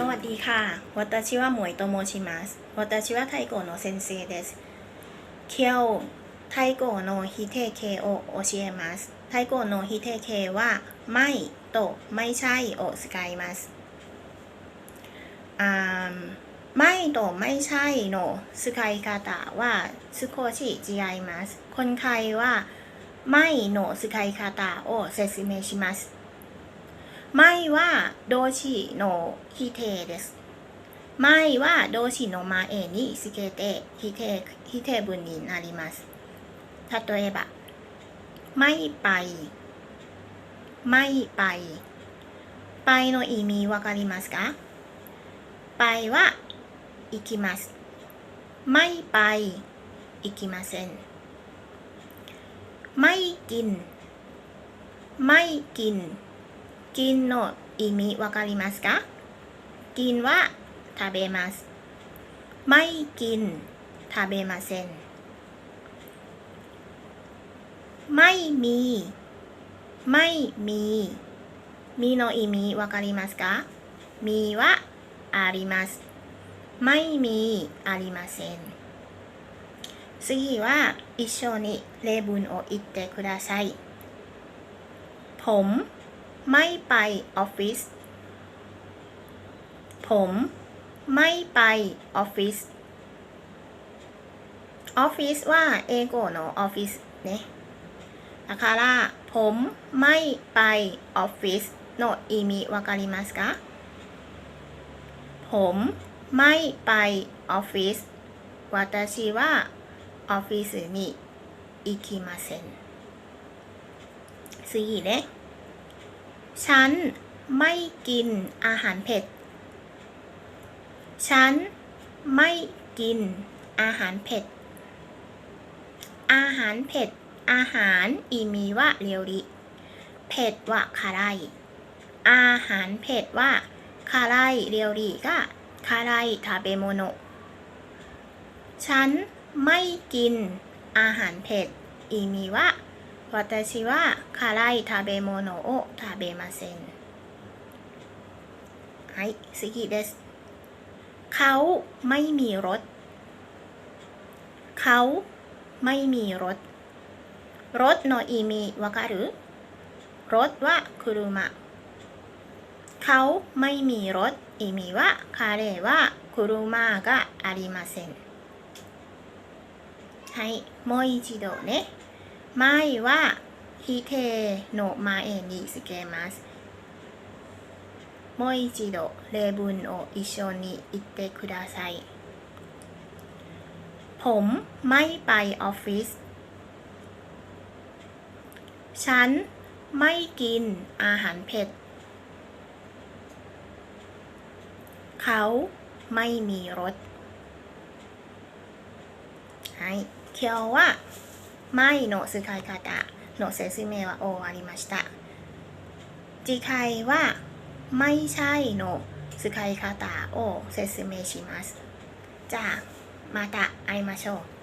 สวัสดีค่ะวาตชิวะหมวยโตโมชิมัสวาตชิวะไทโกโนเซนเซเดสเคียวไทโกโนฮิเทเคโอโอชิเอมัสไทโกโนฮิเทเคว่าไม่โตไม่ใช่โอสกายมัสไม่โตไม่ใช่โนสกายคาตะว่าสโคชิจิไอมัสคนไทยว่าไม่โนสกายคาตะโอเซซิเมชิมัส ไม่ว่าโดชิโนฮิเทเดสไม่ว่าโดชิโนมาเอนิสเกเตฮิเทฮิเทบุนินาริมัส例えばไม่ไป ไม่ไป ไปโน意味わかりますかไปว่า行きますไม่ไป行きませんไม่กิน ไม่กิน กินโน意味わかりますかกินว่า食べますไม่กิน食べませんไม่มี ไม่มี มีโน意味わかりますかมีว่าありますไม่มีありません次は一緒に例文を言ってくださいผม ไม่ไปออฟฟิศ ผมไม่ไปออฟฟิศ ออฟฟิศว่าเอโกโนออฟฟิศเนี่ยนะคาร่าผมไม่ไปออฟฟิศโนอีมิวากาลิมัสกะผมไม่ไปออฟฟิศวาตาชิว่าออฟฟิศมิอิคิมาเซน次ね ฉันไม่กินอาหารเผ็ด ฉันไม่กินอาหารเผ็ด อาหารเผ็ด อาหารอีมีว่าเรียวริ เผ็ดว่าคาไรอาหารเผ็ดว่าคาไรเรียวริก็คาไรทาเบโมโน ฉันไม่กินอาหารเผ็ดอีมีว่า 私は辛い食べ物を食べません。はい、次です。เขาไม่มีรถ เขาไม่มีรถ รถの意味わかるรถは車เขาไม่มีรถ意味は彼は車がありません。はい、もう一度ね。 ไม่ว่าฮิเทโนมาเอนิสเกมัสもう一度例文を一緒に言ってくださいผมไม่ไปออฟฟิศ ฉันไม่กินอาหารเผ็ด เขาไม่มีรถはい今日は 前の使い方の説明は終わりました。次回は、毎歳の使い方を説明します。じゃあ、また会いましょう。